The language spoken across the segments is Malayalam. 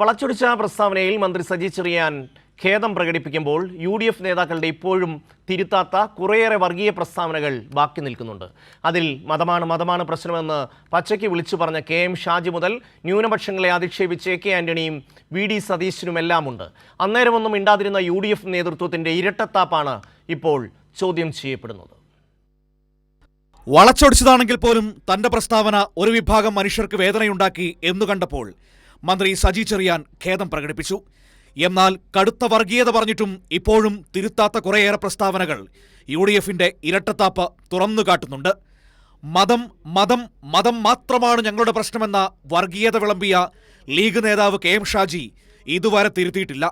വളച്ചൊടിച്ച പ്രസ്താവനയിൽ മന്ത്രി സജി ചെറിയാൻ ഖേദം പ്രകടിപ്പിക്കുമ്പോൾ യു ഡി എഫ് നേതാക്കളുടെ ഇപ്പോഴും തിരുത്താത്ത കുറേയേറെ വർഗീയ പ്രസ്താവനകൾ ബാക്കി നിൽക്കുന്നുണ്ട്. അതിൽ മതമാണ് മതമാണ് പ്രശ്നമെന്ന് പച്ചയ്ക്ക് വിളിച്ചു പറഞ്ഞ കെ എം ഷാജി മുതൽ ന്യൂനപക്ഷങ്ങളെ അധിക്ഷേപിച്ച് എ കെ ആന്റണിയും വി ഡി സതീശനുമെല്ലാമുണ്ട്. അന്നേരമൊന്നും ഇണ്ടാതിരുന്ന യു ഡി എഫ് നേതൃത്വത്തിന്റെ ഇരട്ടത്താപ്പാണ് ഇപ്പോൾ ചോദ്യം ചെയ്യപ്പെടുന്നത്. വളച്ചൊടിച്ചതാണെങ്കിൽ പോലും തന്റെ പ്രസ്താവന ഒരു വിഭാഗം മനുഷ്യർക്ക് വേദനയുണ്ടാക്കി എന്നു കണ്ടപ്പോൾ മന്ത്രി സജി ചെറിയാൻ ഖേദം പ്രകടിപ്പിച്ചു. എന്നാൽ കടുത്ത വർഗീയത പറഞ്ഞിട്ടും ഇപ്പോഴും തിരുത്താത്ത കുറേയേറെ പ്രസ്താവനകൾ യു ഡി എഫിന്റെ ഇരട്ടത്താപ്പ് തുറന്നു കാട്ടുന്നുണ്ട്. മതം മതം മതം മാത്രമാണ് ഞങ്ങളുടെ പ്രശ്നമെന്ന വർഗീയത വിളമ്പിയ ലീഗ് നേതാവ് കെ എം ഷാജി ഇതുവരെ തിരുത്തിയിട്ടില്ല.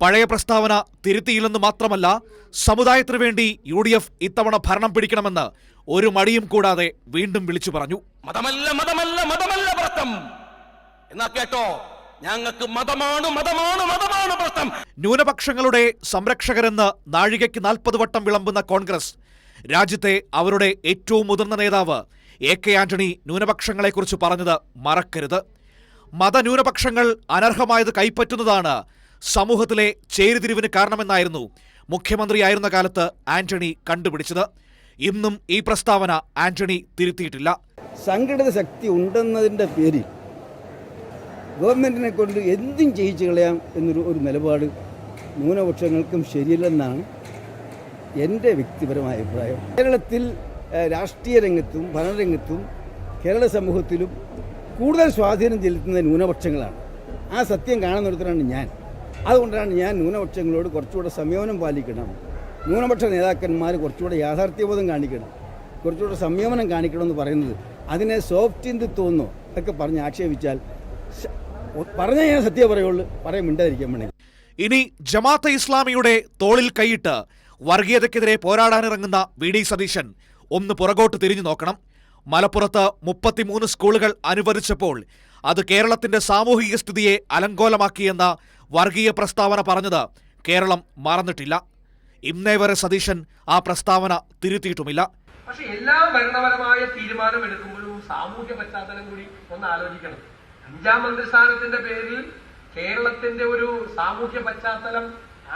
പഴയ പ്രസ്താവന തിരുത്തിയില്ലെന്ന് മാത്രമല്ല സമുദായത്തിനു വേണ്ടി യു ഡി എഫ് ഇത്തവണ ഭരണം പിടിക്കണമെന്ന് ഒരു മടിയും കൂടാതെ വീണ്ടും വിളിച്ചു പറഞ്ഞു. മതമല്ല മതമല്ല മതമല്ല പ്രശ്നം എന്നാ കേട്ടോ? ഞങ്ങൾക്ക് മതമാണ് മതമാണ് മതമാണ് പ്രശ്നം. ന്യൂനപക്ഷങ്ങളുടെ സംരക്ഷകരെന്ന് നാഴികയ്ക്ക് നാൽപ്പത് വട്ടം വിളമ്പുന്ന കോൺഗ്രസ് രാജ്യത്തെ അവരുടെ ഏറ്റവും മുതിർന്ന നേതാവ് എ കെ ആന്റണി ന്യൂനപക്ഷങ്ങളെക്കുറിച്ച് പറഞ്ഞത് മറക്കരുത്. മതന്യൂനപക്ഷങ്ങൾ അനർഹമായത് കൈപ്പറ്റുന്നതാണ് സമൂഹത്തിലെ ചേരിതിരിവിന് കാരണമെന്നായിരുന്നു മുഖ്യമന്ത്രിയായിരുന്ന കാലത്ത് ആന്റണി കണ്ടുപിടിച്ചത്. ഇന്നും ഈ പ്രസ്താവന ആന്റണി തിരുത്തിയിട്ടില്ല. സംഘടിത ശക്തി ഉണ്ടെന്നതിന്റെ പേരിൽ ഗവൺമെന്റിനെ കൊണ്ട് എന്തും ചെയ്യിച്ചു കളയാം എന്നൊരു ഒരു നിലപാട് ന്യൂനപക്ഷങ്ങൾക്കും ശരിയല്ലെന്നാണ് എന്റെ വ്യക്തിപരമായ അഭിപ്രായം. കേരളത്തിൽ രാഷ്ട്രീയ രംഗത്തും ഭരണരംഗത്തും കേരള സമൂഹത്തിലും കൂടുതൽ സ്വാധീനം ചെലുത്തുന്ന ന്യൂനപക്ഷങ്ങളാണ്. ആ സത്യം കാണുന്നിടത്താണ് ഞാൻ. അതുകൊണ്ടാണ് ഞാൻ ന്യൂനപക്ഷങ്ങളോട് കുറച്ചുകൂടെ സംയമനം പാലിക്കണം. ന്യൂനപക്ഷ നേതാക്കന്മാർ കുറച്ചുകൂടെ യാഥാർത്ഥ്യബോധം കാണിക്കണം. കുറച്ചുകൂടെ സംയമനം കാണിക്കണമെന്ന് പറയുന്നത് അതിനെ സോഫ്റ്റ് ഇന്ത് തോന്നുന്നു എന്നൊക്കെ പറഞ്ഞ് ആക്ഷേപിച്ചാൽ പറഞ്ഞാൽ ഞാൻ സത്യം പറയുള്ളൂ. പറയാൻ മിണ്ടാതിരിക്കാൻ വേണമെങ്കിൽ ഇനി ജമാഅത്തെ ഇസ്ലാമിയുടെ തോളിൽ കൈയിട്ട് വർഗീയതയ്ക്കെതിരെ പോരാടാനിറങ്ങുന്ന വി ഡി സതീശൻ ഒന്ന് പുറകോട്ട് തിരിഞ്ഞു നോക്കണം. മലപ്പുറത്ത് മുപ്പത്തിമൂന്ന് സ്കൂളുകൾ അനുവദിച്ചപ്പോൾ അത് കേരളത്തിന്റെ സാമൂഹിക സ്ഥിതിയെ അലങ്കോലമാക്കിയെന്ന വർഗീയ പ്രസ്താവന പറഞ്ഞത് കേരളം മറന്നിട്ടില്ല. ഇന്നേ വരെ സതീശൻ ആ പ്രസ്താവന തിരുത്തിയിട്ടുമില്ല. പക്ഷെ എല്ലാ ഭരണപരമായ തീരുമാനം എടുക്കുമ്പോഴും സാമൂഹ്യ പശ്ചാത്തലം കൂടി ഒന്ന് ആലോചിക്കണം. അഞ്ചാം മന്ത്രിസ്ഥാനത്തിന്റെ പേരിൽ കേരളത്തിന്റെ ഒരു സാമൂഹ്യ പശ്ചാത്തലം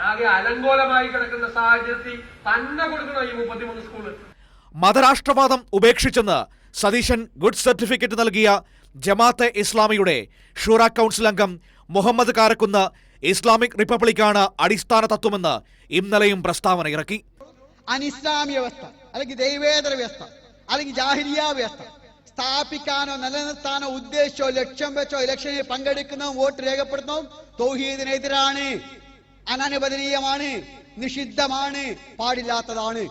ആകെ അലങ്കോലമായി കിടക്കുന്ന സാഹചര്യത്തിൽ തന്നെ കൊടുക്കണം ഈ മുപ്പത്തിമൂന്ന് സ്കൂൾ. മതരാഷ്ട്രവാദം ഉപേക്ഷിച്ചെന്ന് സതീശൻ ഗുഡ് സർട്ടിഫിക്കറ്റ് നൽകിയ ജമാഅത്തെ ഇസ്ലാമിയുടെ ഷൂറ കൗൺസിൽ അംഗം മുഹമ്മദ് കാരക്കുന്ന് ഇസ്ലാമിക് റിപ്പബ്ലിക്കാണ് അടിസ്ഥാന തത്വമെന്ന് ഇന്നലെയും പ്രസ്താവന ഇറക്കി. അനിസ്ലാമിക വ്യവസ്ഥ അല്ലെങ്കിൽ ദൈവേതര വ്യവസ്ഥ അല്ലെങ്കിൽ ജാഹിരിയ വ്യവസ്ഥ. സ്ഥാപിക്കാനോ നിലനിർത്താനോ ഉദ്ദേശിച്ചോ ലക്ഷ്യം വെച്ചോ ഇലക്ഷനിൽ പങ്കെടുക്കുന്നതും വോട്ട് രേഖപ്പെടുത്തുന്നതും തൗഹീദിനെതിരാണ്. അനനുവദനീയമാണ് നിഷിദ്ധമാണ് പാടില്ലാത്തതാണ്.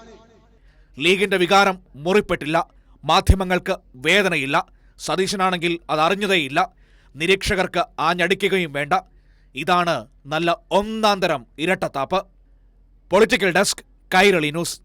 ലീഗിന്റെ വികാരം മുറിപ്പെട്ടില്ല മാധ്യമങ്ങൾക്ക് വേദനയില്ല സതീശനാണെങ്കിൽ അതറിഞ്ഞതേയില്ല നിരീക്ഷകർക്ക് ആഞ്ഞടിക്കുകയും വേണ്ട. ഇതാണ് നല്ല ഒന്നാന്തരം തരം ഇരട്ടത്താപ്പ്. Political desk Kairali news.